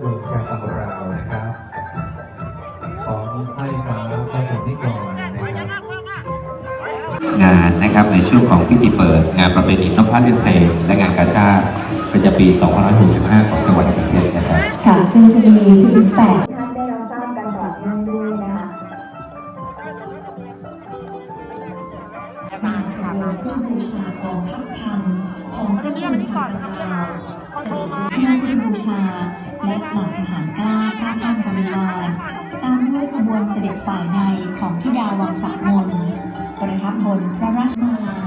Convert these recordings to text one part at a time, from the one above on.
เมืองจากของเรานะครับ ของไพ่ฟ้าพระสงฆ์นิกรนะครับงานนะครับในช่วงของพิธีเปิด งานประเพณีนพพระเล่นเพลงและงานกาชาติประจำปี 2565 ของจังหวัดกรุงเทพนะครับค่ะซึ่งจะมีถึงแปดท่านได้รับทราบกันต่อเนื่องด้วยนะคะงานขบวนผู้บูชากองทัพธรรมของเจ้าคุณชาตะลาวเสด็จเครื่องผู้บูชา และเหล่าทหารกล้าข้าท่านบริวารตามด้วยขบวนเสด็จฝ่ายในของธิดาวังสามนประทับบนพระราชมาลา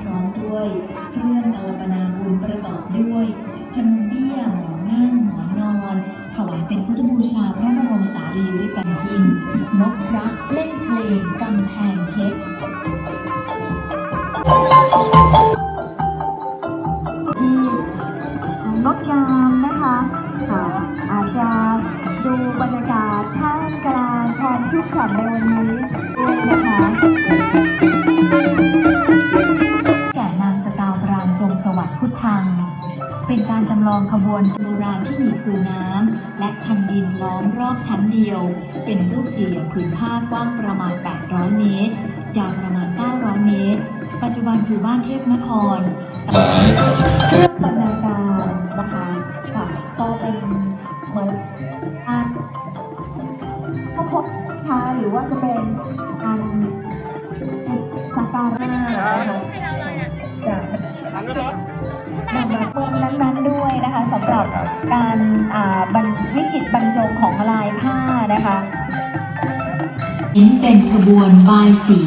พร้อมด้วยเครื่องอลปนาบุญประกอบด้วยธนเบี้ยหมอนนั่งหมอนนอนถวายเป็นพุทธบูชาพระบรมสารีริกธาตุนกพระเล่นเพลงกำแพง ชุ่มฉ่ำในวันนี้ด้วยนะคะแก่นางสกาวปรางจงสวัสดิ์พุทธัง เป็นการจำลองขบวนโบราณที่มีคูน้ำและคันดินล้อมรอบชั้นเดียว เป็นรูปสี่เหลี่ยมผืนผ้ากว้างประมาณ 800 เมตร ยาวประมาณ 900 เมตร ปัจจุบันคือบ้านเทพนครเครื่องบรรณาการ พบพบค่ะหรือว่าจะเป็นการสักการะนะคะจากนำมาพวกนั้นๆด้วยนะคะสำหรับการบรรวิจิตบรรจงของลายผ้านะคะนี้เป็นขบวนบายสี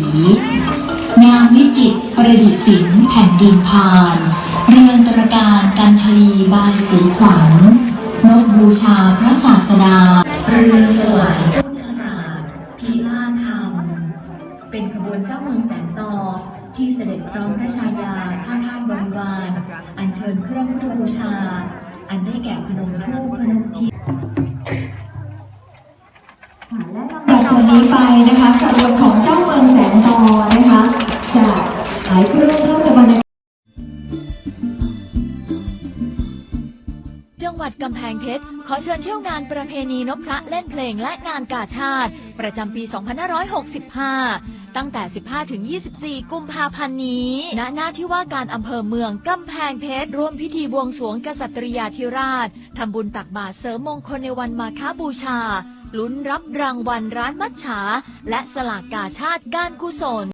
งามวิจิตรประดิษฐ์สินแผ่นดินพาน เรือนตระการกันทลีบายสีขวัญนกบูชาพระศาสดาเรือสวายต้นข ที่เสด็จพร้อมพระชายาข้าท่านบริวาร อัญเชิญเครื่องพุทธบูชา อันได้แก่พนมรูปพนมทีและจากนี้ไปนะคะ งหวัดกำแพงเพชร ขอเชิญเที่ยวงานประเพณีนพพระเล่นเพลงและงานกาชาติ ประจำปี 2565 ตั้งแต่ 15 ถึง 24 กุมภาพันธ์นี้ ณ หน้าที่ว่าการอำเภอเมืองกำแพงเพชร ร่วมพิธีบวงสรวงกษัตริยาธิราช ทำบุญตักบาตรเสริมมงคลในวันมาฆบูชา ลุ้นรับรางวัลร้านมัจฉาและสลากกาชาติการกุศล